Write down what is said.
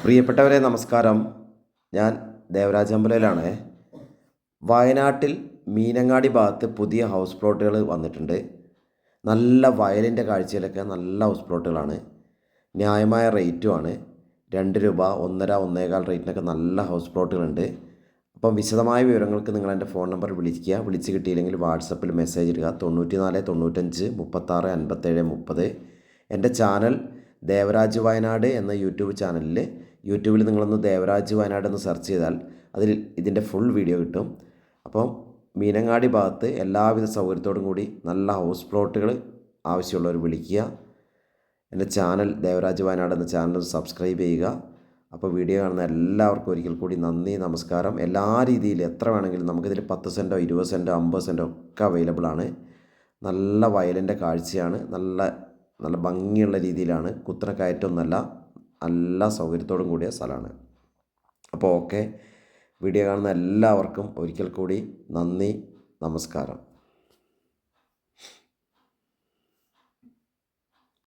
പ്രിയപ്പെട്ടവരെ നമസ്കാരം. ഞാൻ ദേവരാജ് അമ്പലയിലാണ് വയനാട്ടിൽ മീനങ്ങാടി ഭാഗത്ത് പുതിയ ഹൗസ് പ്ലോട്ടുകൾ വന്നിട്ടുണ്ട്. നല്ല വയലിന്റെ കാഴ്ചയിലൊക്കെ നല്ല ഹൗസ് പ്ലോട്ടുകളാണ് ന്യായമായ റേറ്റുമാണ് രണ്ട് രൂപ ഒന്നര ഒന്നേകാൽ റേറ്റിനൊക്കെ നല്ല ഹൗസ് പ്ലോട്ടുകളുണ്ട് അപ്പം വിശദമായ വിവരങ്ങൾക്ക് നിങ്ങൾ എന്റെ ഫോൺ നമ്പർ വിളിക്കുക. വിളിച്ച് കിട്ടിയില്ലെങ്കിൽ വാട്സപ്പിൽ മെസ്സേജ് ഇടുക. തൊണ്ണൂറ്റി നാല് തൊണ്ണൂറ്റഞ്ച് മുപ്പത്താറ് അൻപത്തേഴ് മുപ്പത്. എന്റെ ചാനൽ ദേവരാജ് വയനാട് എന്ന യൂട്യൂബ് ചാനലിൽ യൂട്യൂബിൽ നിങ്ങളൊന്ന് ദേവരാജ് വയനാട് എന്ന് സെർച്ച് ചെയ്താൽ അതിൽ ഇതിന്റെ ഫുൾ വീഡിയോ കിട്ടും. അപ്പം മീനങ്ങാടി ഭാഗത്ത് എല്ലാവിധ സൗകര്യത്തോടും കൂടി നല്ല ഹൗസ് പ്ലോട്ടുകൾ ആവശ്യമുള്ളവർ വിളിക്കുക. എന്റെ ചാനൽ ദേവരാജ് വയനാട് എന്ന ചാനൽ സബ്സ്ക്രൈബ് ചെയ്യുക. അപ്പോൾ വീഡിയോ കാണുന്ന എല്ലാവർക്കും ഒരിക്കൽ കൂടി നന്ദി നമസ്കാരം. എല്ലാ രീതിയിലും എത്ര വേണമെങ്കിലും നമുക്കിതിൽ പത്ത് സെന്റോ ഇരുപത് സെന്റോ അമ്പത് സെന്റോ ഒക്കെ അവൈലബിൾ ആണ്. നല്ല വയലിന്റെ കാഴ്ചയാണ്. നല്ല നല്ല ഭംഗിയുള്ള രീതിയിലാണ്. കുത്തനെ കയറ്റമൊന്നുമല്ല. നല്ല സൗകര്യത്തോടും കൂടിയ സ്ഥലമാണ്. അപ്പോൾ ഓക്കെ. വീഡിയോ കാണുന്ന എല്ലാവർക്കും ഒരിക്കൽ കൂടി നന്ദി നമസ്കാരം.